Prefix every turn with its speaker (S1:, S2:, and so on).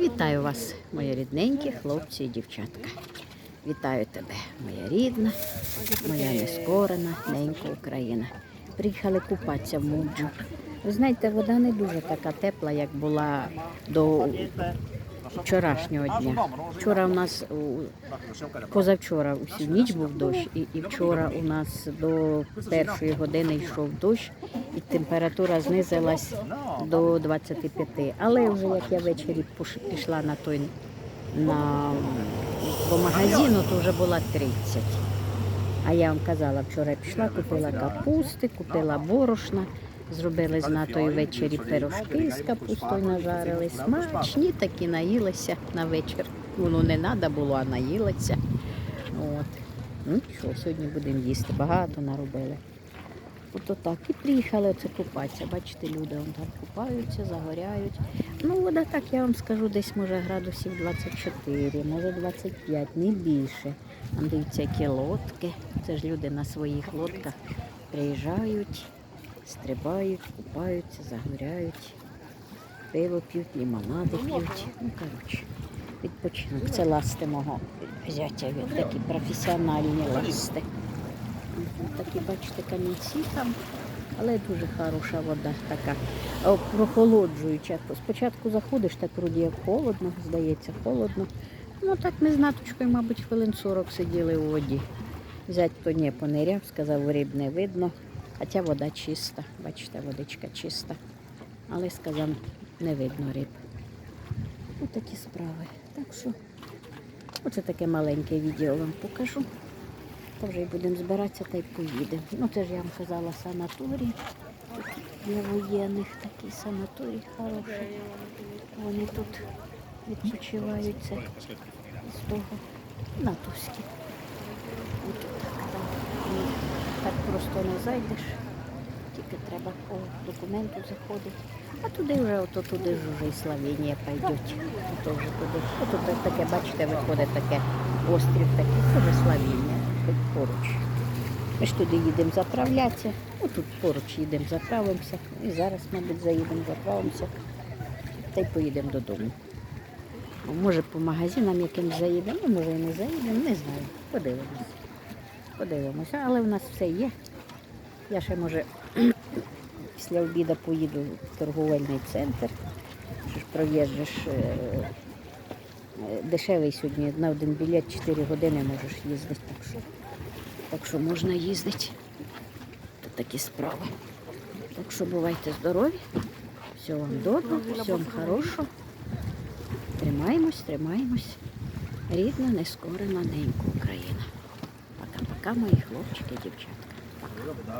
S1: Вітаю вас, мої рідненькі хлопці і дівчатка. Вітаю тебе, моя рідна, моя нескорена, ненька Україна. Приїхали купатися в Муджу. Ви знаєте, вода не дуже така тепла, як була до вчорашнього дня. Вчора у нас позавчора усю ніч був дощ, і, і вчора у нас до першої години йшов дощ, і температура знизилась до 25. Але вже як я ввечері пішла на той на по магазину, то вже була 30. А я вам казала, вчора пішла, купила капусти, купила борошна, зробили з натою ввечері пирожки з капустою нажарили. Смачні такі наїлися на вечір. Воно не треба було, а наїлися. От. Ну що, сьогодні будемо їсти. Багато наробили. Ото так. І приїхали оце купатися. Бачите, люди вон там купаються, загоряють. Ну, вода так, я вам скажу, десь може градусів 24, може 25, не більше. Там дивіться, які лодки. Це ж люди на своїх лодках приїжджають, стрибають, купаються, загоряють, пиво п'ють, лімонади п'ють. Ну, коротше, відпочинок. Це ласти мого зятя. Він такі професіональні ласти. Такі, бачите, камінці там, але дуже хороша вода така, прохолоджуюча. Спочатку заходиш, так вроді як холодно, здається, холодно. Ну так ми з наточкою, мабуть, хвилин 40 сиділи у воді. Зять то не пониряв, сказав, риб не видно. Хоча вода чиста, бачите, водичка чиста. Але сказав, не видно риб. Ось такі справи. Так що, оце таке маленьке відео вам покажу. Та вже й будемо збиратися та й поїдемо. Ну це ж я вам казала санаторій. Для воєнних такий санаторій хороший. Вони тут відпочивають це з того натовські. От так, так. Ну, так просто не зайдеш. Тільки треба по документу заходити. А туди вже, ото туди ж вже і Словенія пойдуть. Ото вже туди. Ото так- таке, бачите, виходить таке острів такий, це вже Словенія, тут поруч. Ми ж туди їдемо заправлятися. Ну тут поруч їдемо, заправимося. І зараз, мабуть, заїдемо, заправимося. Та й поїдемо додому. Може по магазинам якимсь заїдемо, може і не заїдемо, не знаю. Подивимося. Подивимося, але в нас все є. Я ще може після обіду поїду в торговельний центр. Проїжджеш е, е, дешевий сьогодні. На один білет 4 години можеш їздити. Так що, так що можна їздити. Та такі справи. Так що бувайте здорові. Всього вам доброго, всього вам хорошого. Тримаємось, тримаємось. Рідна, нескорена, ненька Україна. Пока-пока, мої хлопчики, дівчатка. Пока.